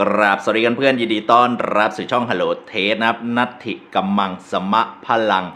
กราบสวัสดีกันเพื่อนยินดีต้อนรับสู่ช่องฮัลโหลเทสนะครับนัตถิกัมมังสมะพลัง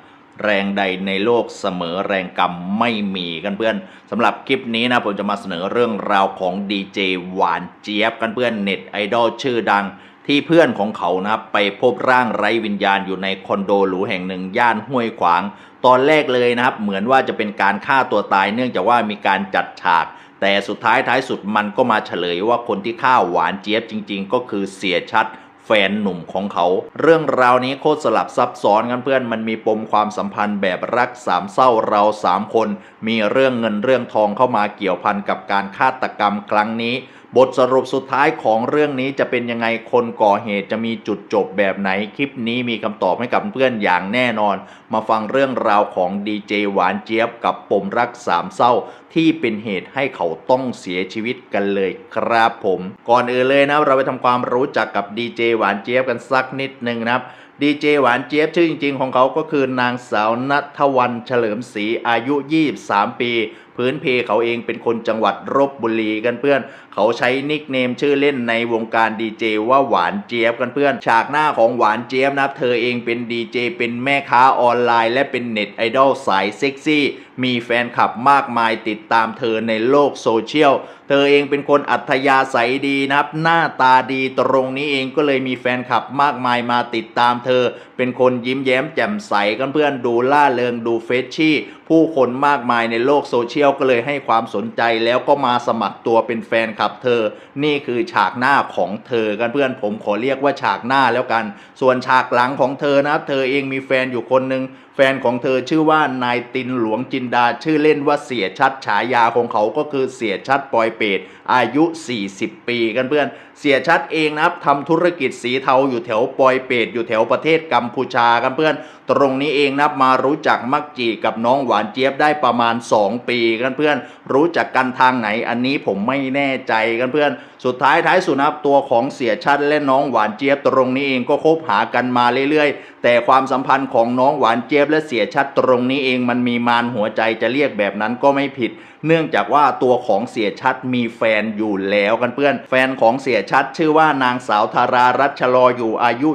แรงใดในโลกเสมอแรงกรรมไม่มีกันเพื่อนสำหรับคลิปนี้นะผมจะมาเสนอเรื่องราวของดีเจหวานเจี๊ยบกันเพื่อนเน็ตไอดอลชื่อดัง ที่เพื่อนของเขานะครับไปพบร่างไร้วิญญาณอยู่ในคอนโดหรูแห่งหนึ่งย่านห้วยขวาง ตอนแรกเลยนะครับ เหมือนว่าจะเป็นการฆ่าตัวตายเนื่องจากว่ามีการจัดฉาก แต่สุดท้ายท้ายสุดมันก็มาเฉลยว่าคนที่ฆ่าหวานเจี๊ยบจริง ๆ ก็คือเสียชัดแฟนหนุ่มของเขา เรื่องราวนี้โคตรสลับซับซ้อนกันเพื่อนมันมีปมความสัมพันธ์แบบรักสามเศร้าเราสามคน มีเรื่องเงินเรื่องทองเข้ามาเกี่ยวพันกับการฆาตกรรมครั้งนี้ บทสรุปสุดท้ายของเรื่องนี้จะเป็นยังไงคนก่อเหตุจะมีจุดจบแบบไหน คลิปนี้มีคำตอบให้กับเพื่อนอย่างแน่นอน มาฟังเรื่องราวของดีเจหวานเจี๊ยบกับปมรักสามเศร้า ที่เป็นเหตุให้เขาต้องเสียชีวิตกันเลยครับผม ก่อนอื่นเลยนะเราไปทำความรู้จักกับดีเจหวานเจี๊ยบกันสักนิดหนึ่งนะครับดีเจหวานเจี๊ยบชื่อจริง ๆ ของเขาก็คือนางสาวนัทวันเฉลิมศรีอายุ 23 ปีพื้นเพเขาเองเป็นคนจังหวัดรบบุรีกันเพื่อน เขาใช้นิกเนมชื่อเล่นในวงการดีเจว่าหวานเจี๊ยบกันเพื่อน ฉากหน้าของหวานเจี๊ยบนะเธอเองเป็นดีเจเป็นแม่ค้าออนไลน์ และเป็นเน็ตไอดอลสายเซ็กซี่มีแฟนคลับมากมายติดตามเธอในโลกโซเชียล เธอเองเป็นคนอัธยาศัยดีนะครับ หน้าตาดีตรงนี้เองก็เลยมีแฟนคลับมากมายมาติดตามเธอ เป็นคนยิ้มแย้มแจ่มใสกันเพื่อนดูล่าเริงดูเฟชชี่ ผู้คนมากมายในโลกโซเชียลก็เลยให้ความสนใจแล้วก็มาสมัครตัวเป็นแฟนคลับเธอ นี่คือฉากหน้าของเธอกันเพื่อนผมขอเรียกว่าฉากหน้าแล้วกัน ส่วนฉากหลังของเธอนะเธอเองมีแฟนอยู่คนหนึ่งแฟนของเธอชื่อว่านายตินหลวงจินดาชื่อเล่นว่าเสียชัดฉายาของเขาก็คือเสียชัดปอยเปตอายุ 40 ปีกันเพื่อน เสียชัดเองนะครับทำธุรกิจสีเทาอยู่แถวปอยเปตอยู่แถวประเทศกัมพูชากันเพื่อน ตรงนี้เองนะมารู้จักมักจีกับน้องหวานเจี๊ยบได้ประมาณ 2 ปีกันเพื่อน รู้จักกันทางไหนอันนี้ผมไม่แน่ใจกันเพื่อน สุดท้ายท้ายสุดนะครับตัวของเสียชัดและน้องหวานเจี๊ยบ ตรงนี้เองก็คบหากันมาเรื่อยๆ แต่ความสัมพันธ์ของน้องหวานเจี๊ยบและเสียชัดตรงนี้เองมันมีมารหัวใจจะเรียกแบบนั้นก็ไม่ผิด เนื่องจากว่าตัวของเสียชัดมีแฟนอยู่แล้วกันเพื่อน แฟนของเสียชัดชื่อว่านางสาวธารารัชลออยู่อายุ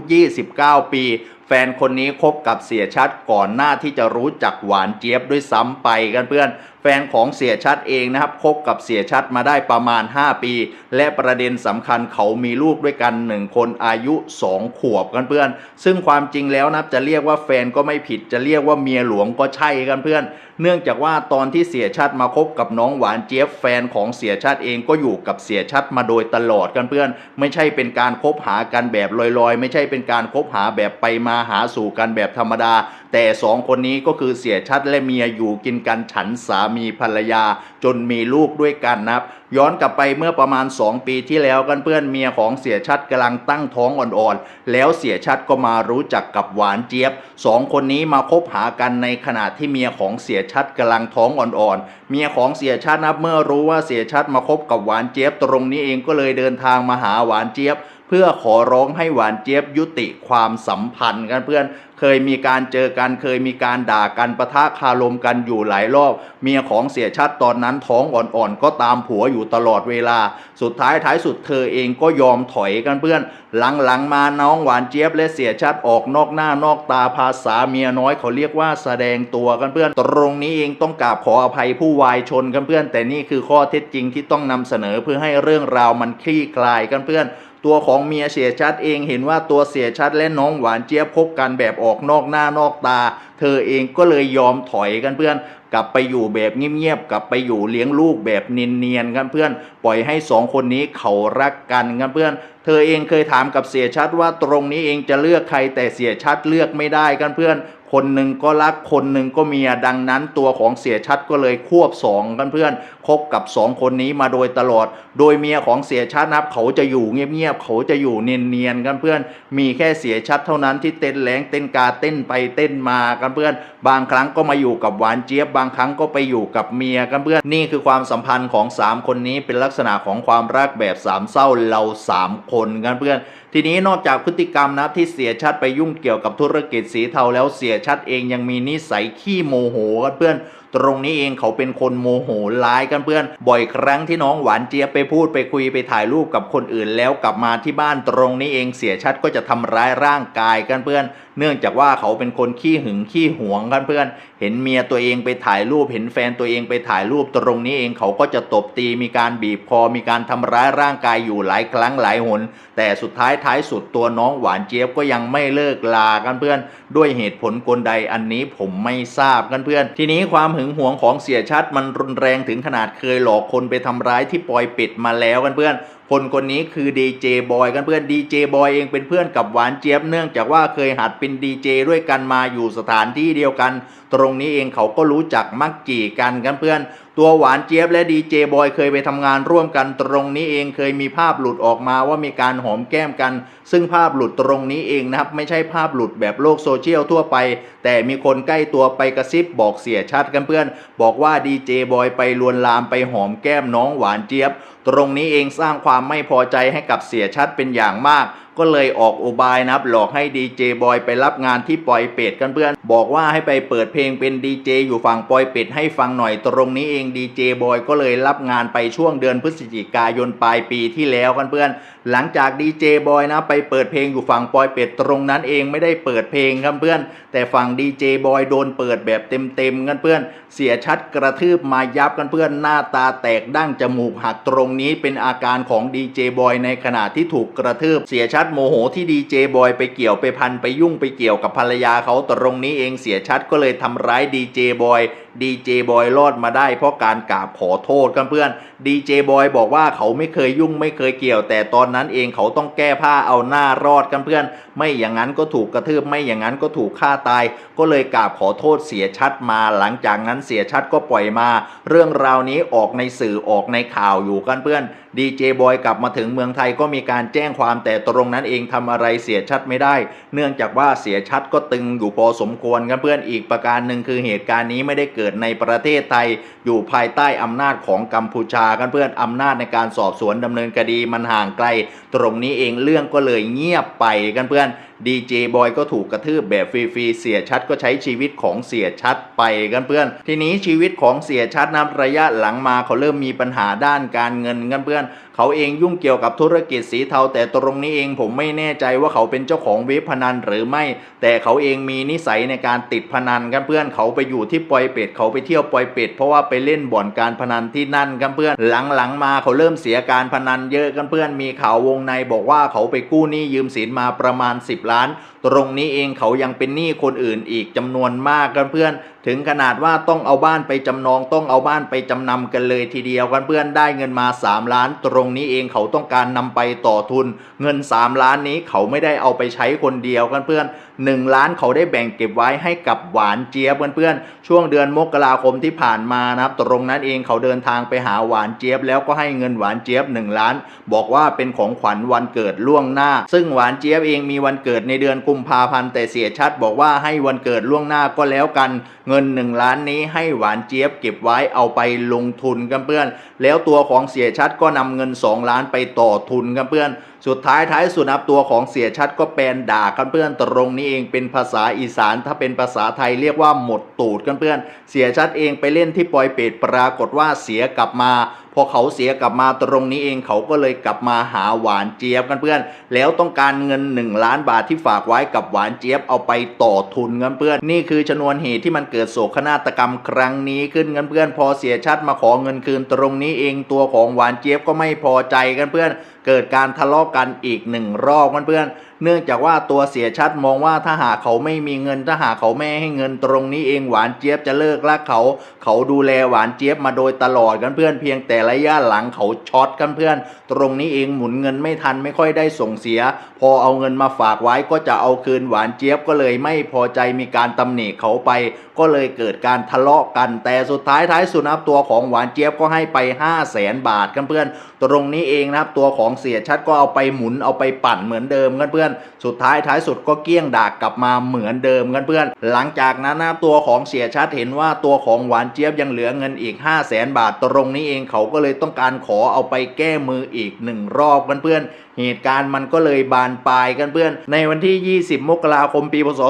29 ปีแฟนคนนี้คบกับเสียชัดก่อนหน้าที่จะรู้จักหวานเจี๊ยบด้วยซ้ำไปกันเพื่อนแฟนของเสียชัดเองนะครับคบกับเสียชัดมาได้ประมาณ 5 ปี และประเด็นสำคัญเขามีลูกด้วยกัน 1 คนอายุ 2 ขวบกันเพื่อน ซึ่งความจริงแล้วนะจะเรียกว่าแฟนก็ไม่ผิดจะเรียกว่าเมียหลวงก็ใช่กันเพื่อน เนื่องจากว่าตอนที่เสียชัดมาคบกับน้องหวานเจี๊ยบแฟนของเสียชัดเองก็อยู่กับเสียชัดมาโดยตลอดกันเพื่อน ไม่ใช่เป็นการคบหากันแบบลอยๆ ไม่ใช่เป็นการคบหาแบบไปมาหาสู่กันแบบธรรมดาแต่สองคนนี้ก็คือเสียชัดและเมียอยู่กินกันฉันสามีภรรยา จนมีลูกด้วยกันนะครับ ย้อนกลับไปเมื่อประมาณ 2 ปีที่แล้วกันเพื่อนเมียของเสียชัดกำลังตั้งท้องอ่อนๆ แล้วเสียชัดก็มารู้จักกับหวานเจี๊ยบสองคนนี้มาคบหากันในขณะที่เมียของเสียชัดกำลังท้องอ่อนๆ เมียของเสียชัดนับเมื่อรู้ว่าเสียชัดมาคบกับหวานเจี๊ยบตรงนี้เองก็เลยเดินทางมาหาหวานเจี๊ยบ เพื่อขอร้องให้หวานเจี๊ยบยุติความสัมพันธ์กันเพื่อนเคยมีการเจอกันเคยมีการด่ากันประทะคารมกันอยู่หลายรอบ เมียของเสียชัดตอนนั้นท้องอ่อนๆ ก็ตามผัวอยู่ตลอดเวลา สุดท้ายท้ายสุดเธอเองก็ยอมถอยกันเพื่อน หลังๆมาน้องหวานเจี๊ยบและเสียชัดออกนอกหน้านอกตาภาษาเมียน้อยเขาเรียกว่าแสดงตัวกันเพื่อน ตรงนี้เองต้องกราบขออภัยผู้วายชนกันเพื่อน แต่นี่คือข้อเท็จจริงที่ต้องนำเสนอเพื่อให้เรื่องราวมันคลี่คลายกันเพื่อน ตัวของเมียเสียชัดเองเห็นว่าตัวเสียชัดและน้องหวานเจี๊ยบคบกันแบบออกนอกหน้านอกตา เธอเองก็เลยยอมถอยกันเพื่อน กลับไปอยู่แบบเงียบๆกลับไปอยู่เลี้ยงลูกแบบเนียนๆกันเพื่อน ปล่อยให้สองคนนี้เขารักกันกันเพื่อน เธอเองเคยถามกับเสียชัดว่าตรงนี้เองจะเลือกใครแต่เสียชัดเลือกไม่ได้กันเพื่อน คนหนึ่งก็รักคนหนึ่งก็เมียดังนั้นตัวของเสียชัดก็เลยควบสองกันเพื่อนคบกับสองคนนี้มาโดยตลอด โดยเมียของเสียชัดนับเขาจะอยู่เงียบๆเขาจะอยู่เนียนๆกันเพื่อน มีแค่เสียชัดเท่านั้นที่เต้นแรงเต้นกาเต้นไปเต้นมากันเพื่อน บางครั้งก็มาอยู่กับหวานเจี๊ยบบางครั้งก็ไปอยู่กับเมียกันเพื่อนนี่คือความสัมพันธ์ของสามคนนี้เป็นลักษณะของความรักแบบสามเศร้าเราสามคนกันเพื่อน ทีนี้นอกจากพฤติกรรมนะที่เสียชัดไปยุ่งเกี่ยวกับธุรกิจสีเทาแล้วเสียชัดเองยังมีนิสัยขี้โมโหกันเพื่อนตรงนี้เองเขาเป็นคนโมโหร้ายกันเพื่อน บ่อยครั้งที่น้องหวานเจี๊ยบไปพูดไปคุยไปถ่ายรูปกับคนอื่น แล้วกลับมาที่บ้านตรงนี้เองเสียชัดก็จะทำร้ายร่างกายกันเพื่อน เนื่องจากว่าเขาเป็นคนขี้หึงขี้หวงกันเพื่อน เห็นเมียตัวเองไปถ่ายรูป เห็นแฟนตัวเองไปถ่ายรูปตรงนี้เองเขาก็จะตบตีมีการบีบคอมีการทำร้ายร่างกายอยู่หลายครั้งหลายหน แต่สุดท้ายท้ายสุดตัวน้องหวานเจี๊ยบก็ยังไม่เลิกลากันเพื่อน ด้วยเหตุผลกลใดอันนี้ผมไม่ทราบกันเพื่อน ทีนี้ความหึงหวงของเสียชัดมันรุนแรงถึงขนาดเคยหลอกคนไปทำร้ายที่ปอยเป็ดมาแล้วกันเพื่อน คนคนนี้คือดีเจบอยกันเพื่อนดีเจบอยเองเป็นเพื่อนกับหวานเจี๊ยบเนื่องจากว่าเคยหัดเป็นดีเจด้วยกันมาอยู่สถานที่เดียวกัน ตรงนี้เองเขาก็รู้จักมักจีกันกันเพื่อนตัวหวานเจี๊ยบและดีเจบอยเคยไปทำงานร่วมกันตรงนี้เองเคยมีภาพหลุดออกมาว่ามีการหอมแก้มกัน ซึ่งภาพหลุดตรงนี้เองนะครับ ไม่ใช่ภาพหลุดแบบโลกโซเชียลทั่วไป แต่มีคนใกล้ตัวไปกระซิบบอกเสียชัดกันเพื่อน บอกว่าดีเจบอยไปลวนลามไปหอมแก้มน้องหวานเจี๊ยบ ตรงนี้เองสร้างความไม่พอใจให้กับเสียชัดเป็นอย่างมาก ก็เลยออกอุบายนะครับหลอกให้ดีเจบอยไปรับงานที่ปอยเป็ดกันเพื่อน บอกว่าให้ไปเปิดเพลงเป็นดีเจอยู่ฝั่งปอยเป็ดให้ฟังหน่อยตรงนี้เองดีเจบอยก็เลยรับงานไปช่วงเดือนพฤศจิกายนปลายปีที่แล้วกันเพื่อน หลังจากดีเจบอยนะไปเปิดเพลงอยู่ฝั่งปอยเป็ดตรงนั้นเองไม่ได้เปิดเพลงครับเพื่อน แต่ฝั่งดีเจบอยโดนเปิดแบบเต็มๆกันเพื่อน เสียชัดกระทืบมายับกันเพื่อนหน้าตาแตกดั้งจมูกหักตรงนี้เป็นอาการของดีเจบอยในขณะที่ถูกกระทืบเสียชัดโมโหที่ดีเจบอยไปเกี่ยวไปพันไปยุ่งไปเกี่ยวกับภรรยาเขาตรงนี้เองเสียชัดก็เลยทำร้ายดีเจบอย ดีเจบอยรอดมาได้เพราะการกราบขอโทษกันเพื่อนดีเจบอยบอกว่าเขาไม่เคยยุ่งไม่เคยเกี่ยว แต่ตอนนั้นเองเขาต้องแก้ผ้าเอาหน้ารอดกันเพื่อน ไม่อย่างนั้นก็ถูกกระทืบไม่อย่างนั้นก็ถูกฆ่าตาย ก็เลยกราบขอโทษเสียชัดมา หลังจากนั้นเสียชัดก็ปล่อยมา เรื่องราวนี้ออกในสื่อออกในข่าวอยู่กันเพื่อนดีเจบอยกลับมาถึงเมืองไทยก็มีการแจ้งความแต่ตรงนั้นเองทำอะไรเสียชัดไม่ได้ เนื่องจากว่าเสียชัดก็ตึงอยู่พอสมควรกันเพื่อนอีกประการหนึ่งคือเหตุการณ์นี้ไม่ได้เกิดในประเทศไทยอยู่ภายใต้อำนาจของกัมพูชากันเพื่อนอำนาจในการสอบสวนดำเนินคดีมันห่างไกล ตรงนี้เองเรื่องก็เลยเงียบไปกันเพื่อนดีเจบอยก็ถูกกระทืบแบบฟรีๆเสียชัดก็ใช้ชีวิตของเสียชัดไปกันเพื่อน ทีนี้ชีวิตของเสียชัดนะระยะหลังมาเขาเริ่มมีปัญหาด้านการเงินกันเพื่อนเขาเองยุ่งเกี่ยวกับธุรกิจสีเทา แต่ตรงนี้เองผมไม่แน่ใจว่าเขาเป็นเจ้าของเว็บพนันหรือไม่ แต่เขาเองมีนิสัยในการติดพนันกันเพื่อนเขาไปอยู่ที่ปอยเป็ดเขาไปเที่ยวปอยเป็ดเพราะว่าไปเล่นบ่อนการพนันที่นั่นกันเพื่อนหลังๆมาเขาเริ่มเสียการพนันเยอะกันเพื่อนมีข่าววงในบอกว่าเขาไปกู้หนี้ยืมสินมาประมาณ 10ล้าน ตรงนี้เองเขายังเป็นหนี้คนอื่นอีกจำนวนมากกันเพื่อน ถึงขนาดว่าต้องเอาบ้านไปจำนองต้องเอาบ้านไปจำนำกันเลยทีเดียวกันเพื่อนได้เงินมา 3 ล้าน ตรงนี้เองเขาต้องการนำไปต่อทุน เงิน 3 ล้านนี้เขาไม่ได้เอาไปใช้คนเดียวกันเพื่อน 1 ล้านเขาได้แบ่งเก็บไว้ให้กับหวานเจี๊ยบเพื่อนๆช่วงเดือนมกราคมที่ผ่านมานะครับ ตรงนั้นเองเขาเดินทางไปหาหวานเจี๊ยบ แล้วก็ให้เงินหวานเจี๊ยบ 1 ล้าน บอกว่าเป็นของขวัญวันเกิดล่วงหน้า ซึ่งหวานเจี๊ยบเองมีวันเกิดในเดือนกุมภาพันธ์แต่เสียชัดบอกว่าให้วันเกิดล่วงหน้าก็แล้วกันเงินงิน 1 ล้านนี้ให้หวานเจี๊ยบเก็บไว้เอาไปลงทุนกันเพื่อน แล้วตัวของเสียชัดก็นำเงิน 2 ล้านไปต่อทุนกันเพื่อน สุดท้ายท้ายสุดนับตัวของเสียชัดก็แปลนด่ากันเพื่อนตรงนี้เองเป็นภาษาอีสานถ้าเป็นภาษาไทยเรียกว่าหมดตูดกันเพื่อน เสียชัดเองไปเล่นที่ปอยเป็ดปรากฏว่าเสียกลับมา พอเขาเสียกลับมาตรงนี้เองเขาก็เลยกลับมาหาหวานเจี๊ยบกันเพื่อน แล้วต้องการเงิน 1 ล้านบาทที่ฝากไว้กับหวานเจี๊ยบเอาไปต่อทุนเงินเพื่อน นี่คือชนวนเหตุที่มันเกิดโศกนาฏกรรมครั้งนี้ขึ้นเงินเพื่อน พอเสียชัดมาขอเงินคืนตรงนี้เองตัวของหวานเจี๊ยบก็ไม่พอใจกันเพื่อน เกิดการทะเลาะกันอีกหนึ่งรอบเพื่อนเนื่องจากว่าตัวเสียชัดมองว่าถ้าหากเขาไม่มีเงินถ้าหากเขาไม่ให้เงินตรงนี้เองหวานเจี๊ยบจะเลิกรักเขา เขาดูแลหวานเจี๊ยบมาโดยตลอดกันเพื่อนเพียงแต่ระยะหลังเขาช็อตกันเพื่อน ตรงนี้เองหมุนเงินไม่ทันไม่ค่อยได้ส่งเสีย พอเอาเงินมาฝากไว้ก็จะเอาคืนหวานเจี๊ยบก็เลยไม่พอใจมีการตำหนิเขาไป ก็เลยเกิดการทะเลาะกัน แต่สุดท้ายท้ายสุดนะครับตัวของหวานเจี๊ยบก็ให้ไป 5 0 0แสนบาทกันเพื่อน ตรงนี้เองนะครับตัวของเสียชัดก็เอาไปหมุนเอาไปปั่นเหมือนเดิมกันเพื่อน สุดท้ายท้ายสุดก็เกี้ยงดากกลับมาเหมือนเดิมกันเพื่อน หลังจากนั้นนะตัวของเสียชัดเห็นว่าตัวของหวานเจี๊ยบยังเหลือเงินอีก 5 0 0แสนบาทตรงนี้เองเขาก็เลยต้องการขอเอาไปแก้มืออีกหนึ่งรอบกันเพื่อน เหตุการณ์มันก็เลยบานปลายกันเพื่อน ในวันที่ 20 มกราคม ปีพศ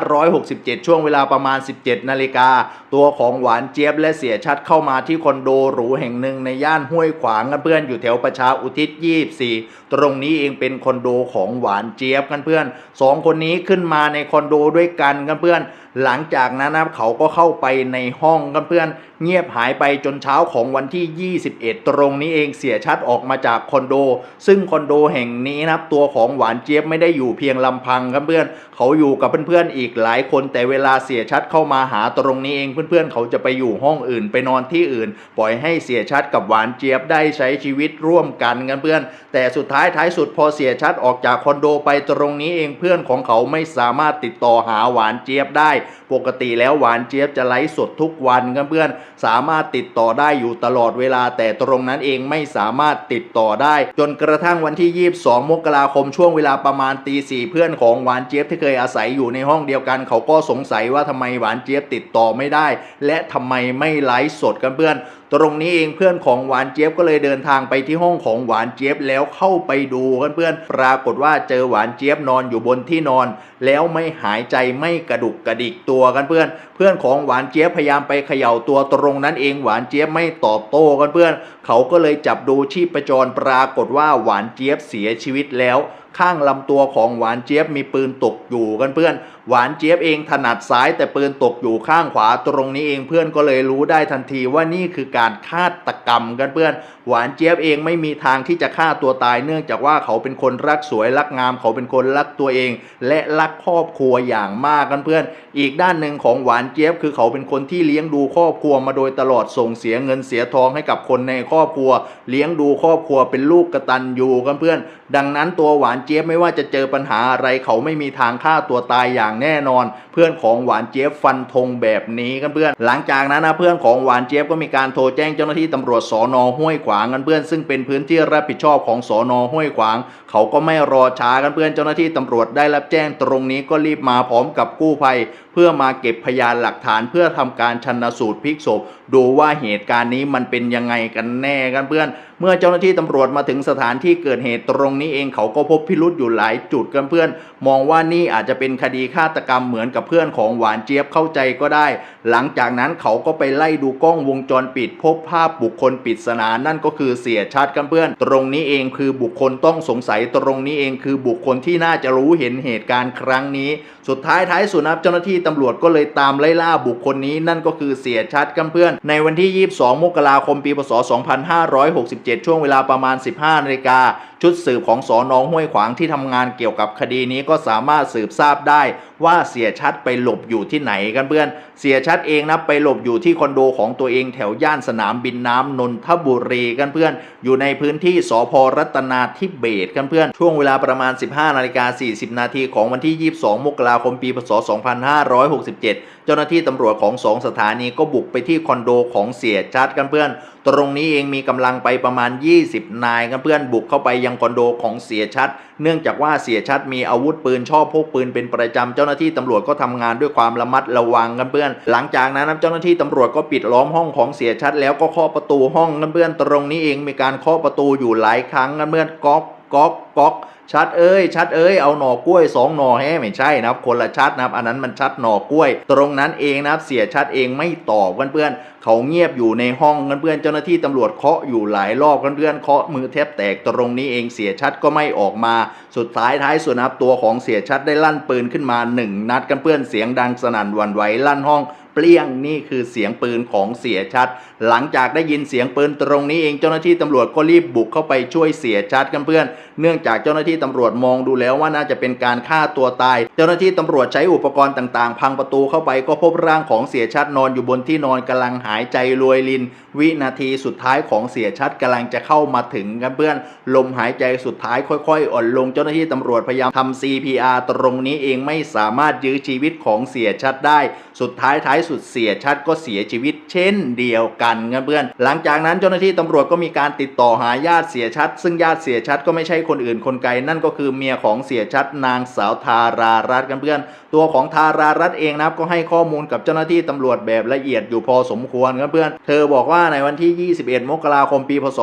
2567 ช่วงเวลาประมาณ 17 นาฬิกา ตัวของหวานเจี๊ยบและเสียชัดเข้ามาที่คอนโดหรูแห่งหนึ่งในย่านห้วยขวางกันเพื่อนอยู่แถวประชาอุทิศ 24 ตรงนี้เองเป็นคอนโดของหวานเจี๊ยบกันเพื่อนสองคนนี้ขึ้นมาในคอนโดด้วยกันกันเพื่อน หลังจากนั้นนะเขาก็เข้าไปในห้องกันเพื่อน เงียบหายไปจนเช้าของวันที่ 21 ตรงนี้เองเสียชัดออกมาจากคอนโด ซึ่งคอนโดโดแห่งนี้นะครับ ตัวของหวานเจี๊ยบไม่ได้อยู่เพียงลำพังครับเพื่อนเขาอยู่กับเพื่อนๆอีกหลายคนแต่เวลาเสียชัดเข้ามาหาตรงนี้เองเพื่อนๆ เขาจะไปอยู่ห้องอื่นไปนอนที่อื่น ปล่อยให้เสียชัดกับหวานเจี๊ยบได้ใช้ชีวิตร่วมกันกันเพื่อน แต่สุดท้ายท้ายสุดพอเสียชัดออกจากคอนโดไปตรงนี้เองเพื่อนของเขาไม่สามารถติดต่อหาหวานเจี๊ยบได้ ปกติแล้วหวานเจี๊ยบจะไลฟ์สดทุกวันกันเพื่อนสามารถติดต่อได้อยู่ตลอดเวลาแต่ตรงนั้นเองไม่สามารถติดต่อได้ จนกระทั่งวันที่ที่ 22 มกราคมช่วงเวลาประมาณตีสี่เพื่อนของหวานเจี๊ยบที่เคยอาศัยอยู่ในห้องเดียวกัน เขาก็สงสัยว่าทำไมหวานเจี๊ยบติดต่อไม่ได้ และทำไมไม่ไลฟ์สดกันเพื่อน ตรงนี้เองเพื่อนของหวานเจี๊ยบก็เลยเดินทางไปที่ห้องของหวานเจี๊ยบแล้วเข้าไปดูกันเพื่อนปรากฏว่าเจอหวานเจี๊ยบนอนอยู่บนที่นอน แล้วไม่หายใจไม่กระดุกกระดิกตัวกันเพื่อน เพื่อนของหวานเจี๊ยบพยายามไปเขย่าตัวตรงนั้นเองหวานเจี๊ยบไม่ตอบโต้กันเพื่อน เขาก็เลยจับดูชีพจรปรากฏว่าหวานเจี๊ยบเสียชีวิตแล้วข้างลำตัวของหวานเจี๊ยบมีปืนตกอยู่กันเพื่อน หวานเจี๊ยบเองถนัดซ้ายแต่ปืนตกอยู่ข้างขวาตรงนี้เองเพื่อนก็เลยรู้ได้ทันทีว่านี่คือการฆาตกรรมกันเพื่อน หวานเจี๊ยบเองไม่มีทางที่จะฆ่าตัวตายเนื่องจากว่าเขาเป็นคนรักสวยรักงาม เขาเป็นคนรักตัวเอง และรักครอบครัวอย่างมากกันเพื่อน อีกด้านหนึ่งของหวานเจี๊ยบคือเขาเป็นคนที่เลี้ยงดูครอบครัวมาโดยตลอดส่งเสียเงินเสียทองให้กับคนในครอบครัว เลี้ยงดูครอบครัวเป็นลูกกระตันยูกันเพื่อน ดังนั้นตัวหวานเจี๊ยบไม่ว่าจะเจอปัญหาอะไรเขาไม่มีทางฆ่าตัวตายอย่างแน่นอน เพื่อนของหวานเจี๊ยบฟันธงแบบนี้กันเพื่อน หลังจากนั้นนะเพื่อนของหวานเจี๊ยบก็มีการโทรแจ้งเจ้าหน้าที่ตำรวจสอนอห้วยขวางกันเพื่อน ซึ่งเป็นพื้นที่รับผิดชอบของสอนอห้วยขวาง เขาก็ไม่รอช้ากันเพื่อนเจ้าหน้าที่ตำรวจได้รับแจ้งตรงนี้ก็รีบมาพร้อมกับกู้ภัยเพื่อมาเก็บพยานหลักฐานเพื่อทำการชันสูตรพลิกศพดูว่าเหตุการณ์นี้มันเป็นยังไงกันแน่กันเพื่อน เมื่อเจ้าหน้าที่ตำรวจมาถึงสถานที่เกิดเหตุตรงนี้เองเขาก็พบพิรุษอยู่หลายจุดกันเพื่อน มองว่านี่อาจจะเป็นคดีฆาตกรรมเหมือนกับเพื่อนของหวานเจี๊ยบเข้าใจก็ได้ หลังจากนั้นเขาก็ไปไล่ดูกล้องวงจรปิด พบภาพบุคคลปริศนานั่นก็คือเสียชัดกันเพื่อน ตรงนี้เองคือบุคคลต้องสงสัยตรงนี้เองคือบุคคลที่น่าจะรู้เห็นเหตุการณ์ครั้งนี้ สุดท้ายท้ายสุดนะครับเจ้าหน้าที่ตำรวจก็เลยตามไล่ล่าบุคคลนี้นั่นก็คือเสียชัดกันเพื่อน ในวันที่ 22 มกราคม ปีพศ 2567 ช่วงเวลาประมาณ 15นาฬิกาชุดสืบของสอนอห้วยขวางที่ทำงานเกี่ยวกับคดีนี้ก็สามารถสืบทราบได้ว่าเสียชัดไปหลบอยู่ที่ไหนกันเพื่อน เสียชัดเองนะไปหลบอยู่ที่คอนโดของตัวเองแถวย่านสนามบินน้ำนนทบุรีกันเพื่อน อยู่ในพื้นที่สพรัตนาธิเบศกันเพื่อน ช่วงเวลาประมาณ 15นาฬิกา40นาทีของวันที่ 22 มกราคมปีพศ 2567 เจ้าหน้าที่ตำรวจของสองสถานีก็บุกไปที่คอนโดของเสียชัดกันเพื่อน ตรงนี้เองมีกำลังไปประมาณ 20 นายกันเพื่อนบุกเข้าไปยังคอนโดของเสียชัด เนื่องจากว่าเสียชัดมีอาวุธปืนชอบพกปืนเป็นประจำเจ้าหน้าที่ตำรวจก็ทำงานด้วยความระมัดระวังกันเพื่อน หลังจากนั้นเจ้าหน้าที่ตำรวจก็ปิดล้อมห้องของเสียชัดแล้วก็เคาะประตูห้องกันเพื่อน ตรงนี้เองมีการเคาะประตูอยู่หลายครั้งกันเพื่อนก๊อก ก๊อกก๊อกชัดเอ้ยชัดเอ้ยเอาหน่อกล้วยสองหน่อแฮ่ไม่ใช่นะครับคนละชัดนะครับ อันนั้นมันชัดหน่อกล้วย ตรงนั้นเองนะครับเสียชัดเองไม่ตอบเพื่อนๆเขาเงียบอยู่ในห้องเพื่อนเจ้าหน้าที่ตำรวจเคาะอยู่หลายรอบเพื่อนเคาะมือแทบแตกตรงนี้เองเสียชัดก็ไม่ออกมา สุดท้ายท้ายสุดนะครับตัวของเสียชัดได้ลั่นปืนขึ้นมาหนึ่งนัดกันเพื่อนเสียงดังสนั่นวันไหวลั่นห้อง เปรี้ยงนี่คือเสียงปืนของเสียชัด หลังจากได้ยินเสียงปืนตรงนี้เองเจ้าหน้าที่ตำรวจก็รีบบุกเข้าไปช่วยเสียชัดกันเพื่อน เนื่องจากเจ้าหน้าที่ตำรวจมองดูแล้วว่าน่าจะเป็นการฆ่าตัวตาย เจ้าหน้าที่ตำรวจใช้อุปกรณ์ต่างๆ พังประตูเข้าไปก็พบร่างของเสียชัดนอนอยู่บนที่นอนกำลังหายใจรวยลิน วินาทีสุดท้ายของเสียชัดกำลังจะเข้ามาถึงกันเพื่อน ลมหายใจสุดท้ายค่อยๆ อ่อนลงเจ้าหน้าที่ตำรวจพยายามทำ CPR ตรงนี้เองไม่สามารถยื้อชีวิตของเสียชัดได้ สุดท้ายท้ายสุดเสียชัดก็เสียชีวิต เช่นเดียวกันเพื่อนหลังจากนั้นเจ้าหน้าที่ตำรวจก็มีการติดต่อหาญาติเสียชัด ซึ่งญาติเสียชัดก็ไม่ใช่คนอื่นคนไกลนั่นก็คือเมียของเสียชัดนางสาวทารารัตน์กันเพื่อน ตัวของทารารัตน์เองนะครับก็ให้ข้อมูลกับเจ้าหน้าที่ตำรวจแบบละเอียดอยู่พอสมควรครับเพื่อน เธอบอกว่าในวันที่ 21 มกราคมปี พศ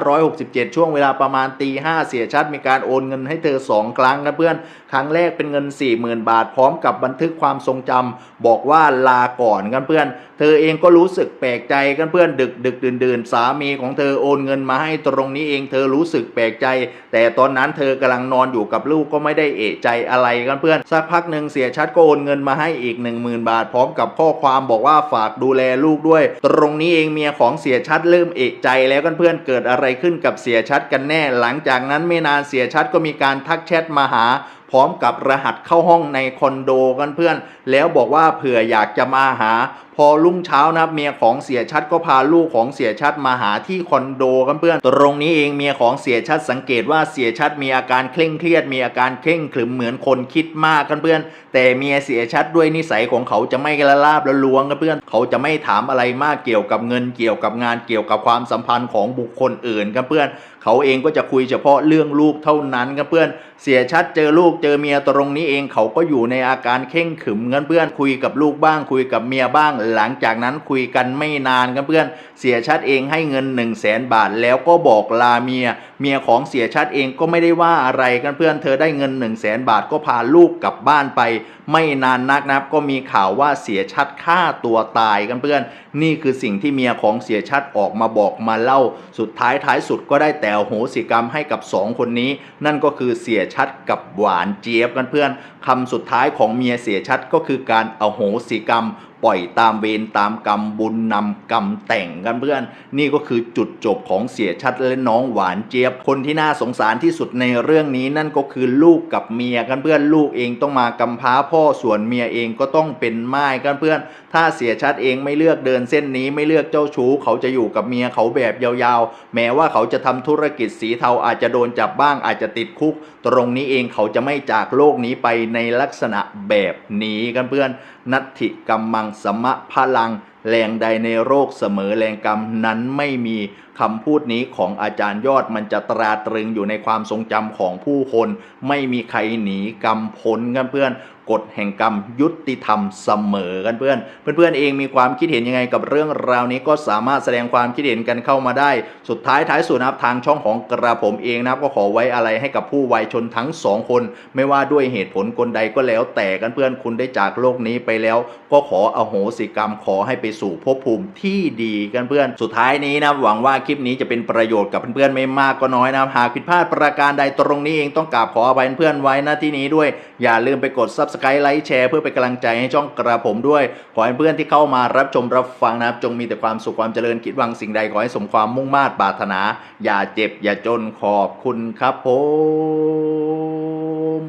2567 ช่วงเวลาประมาณตีห้าเสียชัดมีการโอนเงินให้เธอ 2 ครั้งครับเพื่อน ครั้งแรกเป็นเงิน 40,000 บาท พร้อมกับบันทึกความทรงจำบอกว่าลาก่อนกันเพื่อน เธอเองก็รู้สึกแปลกใจกันเพื่อนดึกดึกดื่นดื่นๆสามีของเธอโอนเงินมาให้ตรงนี้เองเธอรู้สึกแปลกใจ แต่ตอนนั้นเธอกำลังนอนอยู่กับลูกก็ไม่ได้เอะใจอะไรกันเพื่อน สักพักหนึ่งเสียชัดก็โอนเงินมาให้อีก 10,000 บาท พร้อมกับข้อความบอกว่าฝากดูแลลูกด้วย ตรงนี้เองเมียของเสียชัดเริ่มเอะใจแล้วกันเพื่อนเกิดอะไรขึ้นกับเสียชัดกันแน่ หลังจากนั้นไม่นานเสียชัดก็มีการทักแชทมาหาพร้อมกับรหัสเข้าห้องในคอนโดกันเพื่อน แล้วบอกว่าเผื่ออยากจะมาหา พอรุ่งเช้านะเมียของเสียชัดก็พาลูกของเสียชัดมาหาที่คอนโดกันเพื่อนตรงนี้เองเมียของเสียชัดสังเกตว่าเสียชัดมีอาการเคร่งเครียด มีอาการเคร่งขรึมเหมือนคนคิดมากกันเพื่อน แต่เมียเสียชัดด้วยนิสัยของเขาจะไม่ละลาบละลวงกันเพื่อน เขาจะไม่ถามอะไรมากเกี่ยวกับเงินเกี่ยวกับงานเกี่ยวกับความสัมพันธ์ของบุคคลอื่นกันเพื่อนเขาเองก็จะคุยเฉพาะเรื่องลูกเท่านั้นกันเพื่อน เสียชัดเจอลูกเจอเมียตรงนี้เองเขาก็อยู่ในอาการเข่งขรึมกันเพื่อนคุยกับลูกบ้างคุยกับเมียบ้างหลังจากนั้นคุยกันไม่นานกันเพื่อนเสียชัดเองให้เงิน1นึ่งแสนบาท แล้วก็บอกลาเมีย เมียของเสียชัดเองก็ไม่ได้ว่าอะไรกันเพื่อนเธอได้เงิน1นึ่งแสนบาทก็พาลูกกลับบ้านไป ไม่นานนักนะครับก็มีข่าวว่าเสียชัดฆ่าตัวตายกันเพื่อน นี่คือสิ่งที่เมียของเสียชัดออกมาบอกมาเล่า สุดท้ายท้ายสุดก็ได้แต่โหสิกรรมให้กับสองคนนี้ นั่นก็คือเสียชัดกับหวานเจี๊ยบกันเพื่อนคำสุดท้ายของเมียเสียชัดก็คือการอโหสิกรรม ปล่อยตามเวรตามกรรมบุญนำกรรมแต่งกันเพื่อน นี่ก็คือจุดจบของเสียชัดและน้องหวานเจี๊ยบ คนที่น่าสงสารที่สุดในเรื่องนี้นั่นก็คือลูกกับเมียกันเพื่อนลูกเองต้องมากำพร้าพ่อส่วนเมียเองก็ต้องเป็นไม้กันเพื่อน ถ้าเสียชัดเองไม่เลือกเดินเส้นนี้ไม่เลือกเจ้าชู้ เขาจะอยู่กับเมียเขาแบบยาวๆ แม้ว่าเขาจะทำธุรกิจสีเทาอาจจะโดนจับบ้างอาจจะติดคุก ตรงนี้เองเขาจะไม่จากโลกนี้ไปในลักษณะแบบนี้กันเพื่อนนัตถิกรรมังสมะพลัง แรงใดในโรคเสมอแรงกรรมนั้นไม่มีคำพูดนี้ของอาจารย์ยอดมันจะตราตรึงอยู่ในความทรงจำของผู้คน ไม่มีใครหนีกรรมพ้นกันเพื่อน กฎแห่งกรรมยุติธรรมเสมอกันเพื่อน เพื่อนๆเองมีความคิดเห็นยังไงกับเรื่องราวนี้ก็สามารถแสดงความคิดเห็นกันเข้ามาได้ สุดท้ายท้ายสุดนะครับทางช่องของกระผมเองนะครับก็ขอไว้อะไรให้กับผู้วัยชนทั้งสองคน ไม่ว่าด้วยเหตุผลกลใดก็แล้วแต่กันเพื่อนคุณได้จากโลกนี้ไปแล้ว ก็ขออโหสิกรรมขอให้ไปสู่ภพภูมิที่ดีกันเพื่อน สุดท้ายนี้นะหวังว่าคลิปนี้จะเป็นประโยชน์กับเพื่อนๆไม่มากก็น้อยนะหากผิดพลาดประการใดตรงนี้เองต้องกราบขออภัยเพื่อนๆไว้ณที่นี้ด้วย อย่าลืมไปกด subscribe ไลค์แชร์เพื่อเป็นกำลังใจให้ช่องกระผมด้วย ขอให้เพื่อนที่เข้ามารับชมรับฟังนะครับจงมีแต่ความสุขความเจริญคิดหวังสิ่งใดขอให้สมความมุ่งมา่ปรารถนา อย่าเจ็บอย่าจนขอบคุณครับผม